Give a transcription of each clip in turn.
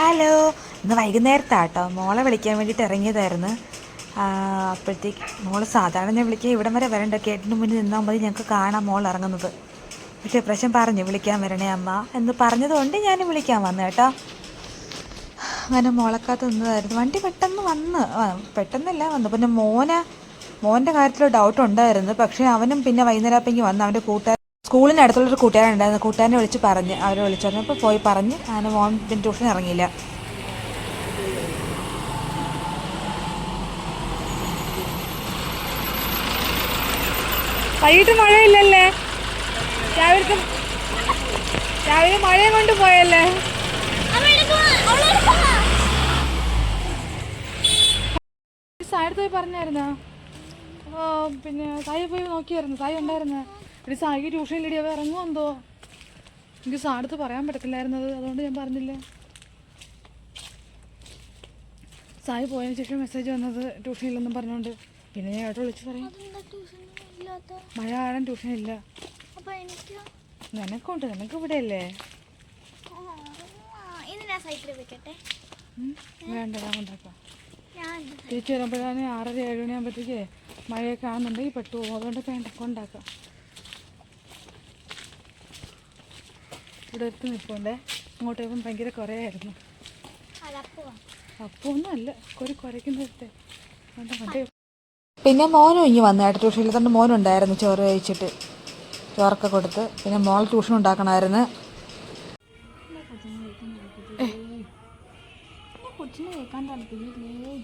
Hello ഇന്ന് വൈകുന്നേരത്താട്ടോ. മോളെ വിളിക്കാൻ വേണ്ടിയിട്ട് ഇറങ്ങിയതായിരുന്നു. അപ്പോഴത്തേക്ക് മോൾ സാധാരണ ഞാൻ വിളിക്കാൻ ഇവിടം വരെ വരണ്ട. കേട്ടിന് മുന്നിൽ നിന്നാൽ മതി ഞങ്ങൾക്ക് കാണാം മോൾ ഇറങ്ങുന്നത്. പക്ഷേ പ്രശ്നം പറഞ്ഞു വിളിക്കാൻ വരണേ അമ്മ എന്ന് പറഞ്ഞതുകൊണ്ട് ഞാൻ വിളിക്കാൻ വന്നു കേട്ടോ. അങ്ങനെ മോളക്കാത്ത നിന്നതായിരുന്നു. വണ്ടി പെട്ടെന്ന് വന്ന് പെട്ടെന്നല്ല വന്നു. പിന്നെ മോന് മോന്റെ കാര്യത്തിൽ ഡൗട്ട് ഉണ്ടായിരുന്നു. പക്ഷേ അവനും പിന്നെ വൈകുന്നേരം വന്ന് അവന്റെ കൂട്ടുകാർ സ്കൂളിന് കൂട്ടുകാരുണ്ടായിരുന്നു കൂട്ടുകാരനെ വിളിച്ച് പറഞ്ഞ് അവരെ വിളിച്ചു പറഞ്ഞപ്പോൾ പോയി പറഞ്ഞ് അങ്ങനെ മോൻ പിന്നെ ട്യൂഷൻ ഇറങ്ങിയില്ല. വൈകിട്ട് മഴയില്ലല്ലേ? രാവിലത്തെ രാവിലെ മഴയും കൊണ്ട് പോയല്ലേ? സായടുത്ത് പോയി പറഞ്ഞായിരുന്നോ? പിന്നെ സായി പോയി നോക്കിയായിരുന്നു. സായി ഉണ്ടായിരുന്നു? എടി സായിക്ക് ഇല്ലടി അവ ഇറങ്ങുമോ എന്തോ? എനിക്ക് സാടത്ത് പറയാൻ പറ്റത്തില്ലായിരുന്നത് അതുകൊണ്ട് ഞാൻ പറഞ്ഞില്ല. സായി പോയതിന് ശേഷം മെസ്സേജ് വന്നത് ട്യൂഷൻ ഇല്ലെന്നും പറഞ്ഞുകൊണ്ട് പിന്നെ ഞാൻ ഏട്ടോ വിളിച്ച് പറയും. മഴ കാരണം ട്യൂഷൻ ഇല്ല. നിനക്കുണ്ട് നിനക്ക് ഇവിടെ അല്ലേ ഞാൻ? വേണ്ട കൊണ്ടാക്കാം തിരിച്ചു വരുമ്പോഴാണ് ആറര ഏഴ് മണിയാകുമ്പോഴത്തേക്ക് മഴയൊക്കെ ആണെന്നുണ്ടെങ്കിൽ പെട്ടു പോകും. അതുകൊണ്ട് വേണ്ട കൊണ്ടാക്കാം ഇവിടെ അടുത്ത് നിൽപ്പുണ്ടേ. അങ്ങോട്ട് പോകുമ്പോൾ ഭയങ്കര കുറയായിരുന്നു. അപ്പോൾ ഒന്നും അല്ല ഒരു കുറയ്ക്കുന്നിടത്തെ. പിന്നെ മോനും ഇങ്ങി വന്നു കേട്ടോ ട്യൂഷനിൽ. തന്നെ മോനും ഉണ്ടായിരുന്നു ചോറ് കഴിച്ചിട്ട്. ചോറൊക്കെ കൊടുത്ത്. പിന്നെ മോൾ ട്യൂഷൻ ഉണ്ടാക്കണമായിരുന്നു. കൊച്ചിനെ കേൾക്കാൻ താല്പര്യമില്ലേ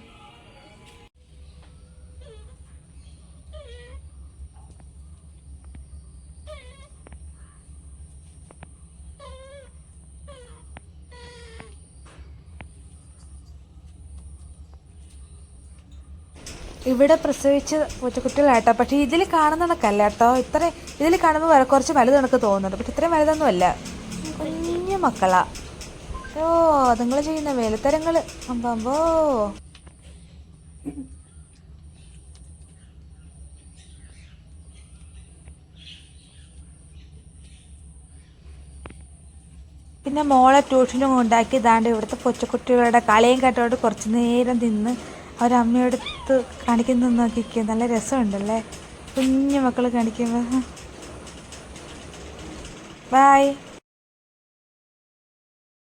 ഇവിടെ പ്രസവിച്ച പൂച്ചക്കുട്ടികളാട്ടോ പക്ഷേ ഇതിൽ കാണുന്നതൊക്കെയല്ല കേട്ടോ. ഇത്ര ഇതിൽ കാണുമ്പോൾ വരെ കുറച്ച് വലുത് തോന്നുന്നുണ്ട്. പക്ഷെ ഇത്രയും വലുതൊന്നും അല്ല കുഞ്ഞു മക്കളാ. ഓ അതുങ്ങൾ ചെയ്യുന്ന വേലത്തരങ്ങൾ അമ്പോ പിന്നെ മോളെ ട്യൂഷനും ഉണ്ടാക്കി ദാണ്ട് ഇവിടുത്തെ കൊച്ചുകുട്ടികളുടെ കളിയും കേട്ടോണ്ട് കുറച്ച് നേരം നിന്ന് അവരമ്മയെടുത്ത് കാണിക്കുന്ന നോക്കിക്കുക നല്ല രസമുണ്ടല്ലേ? കുഞ്ഞു മക്കൾ കാണിക്കുമ്പോൾ ബായ്